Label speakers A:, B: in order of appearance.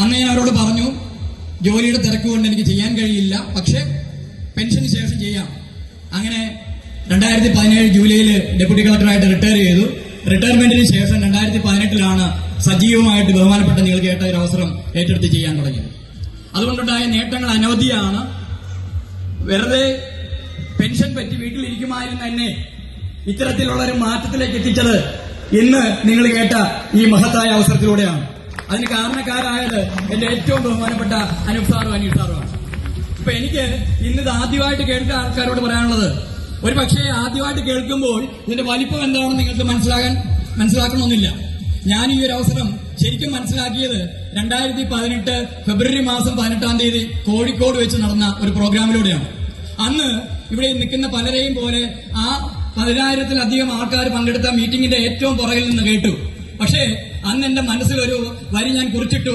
A: അന്ന് ഞാൻ അവരോട് പറഞ്ഞു ജോലിയുടെ തിരക്ക് കൊണ്ട് എനിക്ക് ചെയ്യാൻ കഴിയില്ല പക്ഷെ പെൻഷന് ശേഷം ചെയ്യാം. അങ്ങനെ രണ്ടായിരത്തി പതിനേഴ് ജൂലൈയിൽ ഡെപ്യൂട്ടി കളക്ടറായിട്ട് റിട്ടയർ ചെയ്തു. റിട്ടയർമെന്റിന് ശേഷം രണ്ടായിരത്തി പതിനെട്ടിലാണ് സജീവമായിട്ട് ബഹുമാനപ്പെട്ട നിങ്ങൾ കേട്ട ഒരു അവസരം ഏറ്റെടുത്ത് ചെയ്യാൻ തുടങ്ങി അതുകൊണ്ടുണ്ടായ നേട്ടങ്ങൾ അനവധിയാണ്. വെറുതെ പെൻഷൻ പറ്റി വീട്ടിലിരിക്കുമായിരുന്നു എന്നെ ഇത്തരത്തിലുള്ള ഒരു മാറ്റത്തിലേക്ക് എത്തിച്ചത് ഇന്ന് നിങ്ങൾ കേട്ട ഈ മഹത്തായ അവസരത്തിലൂടെയാണ്. അതിന് കാരണക്കാരായത് എന്റെ ഏറ്റവും ബഹുമാനപ്പെട്ട അനൂപ് സാറും അനീഷ് സാറുമാണ് അപ്പൊ എനിക്ക് ഇന്നിത് ആദ്യമായിട്ട് കേട്ട ആൾക്കാരോട് പറയാനുള്ളത് ഒരു പക്ഷേ ആദ്യമായിട്ട് കേൾക്കുമ്പോൾ ഇതിന്റെ വലിപ്പം എന്താണെന്ന് നിങ്ങൾക്ക് മനസ്സിലാകാൻ മനസ്സിലാക്കണമെന്നില്ല. ഞാൻ ഈ ഒരു അവസരം ശരിക്കും മനസ്സിലാക്കിയത് രണ്ടായിരത്തി പതിനെട്ട് ഫെബ്രുവരി മാസം പതിനെട്ടാം തീയതി കോഴിക്കോട് വെച്ച് നടന്ന ഒരു പ്രോഗ്രാമിലൂടെയാണ്. അന്ന് ഇവിടെ നിൽക്കുന്ന പലരെയും പോലെ ആ പതിനായിരത്തിലധികം ആൾക്കാർ പങ്കെടുത്ത മീറ്റിംഗിന്റെ ഏറ്റവും പുറകിൽ നിന്ന് കേട്ടു. പക്ഷേ അന്ന് എന്റെ മനസ്സിലൊരു വരി ഞാൻ കുറിച്ചിട്ടു.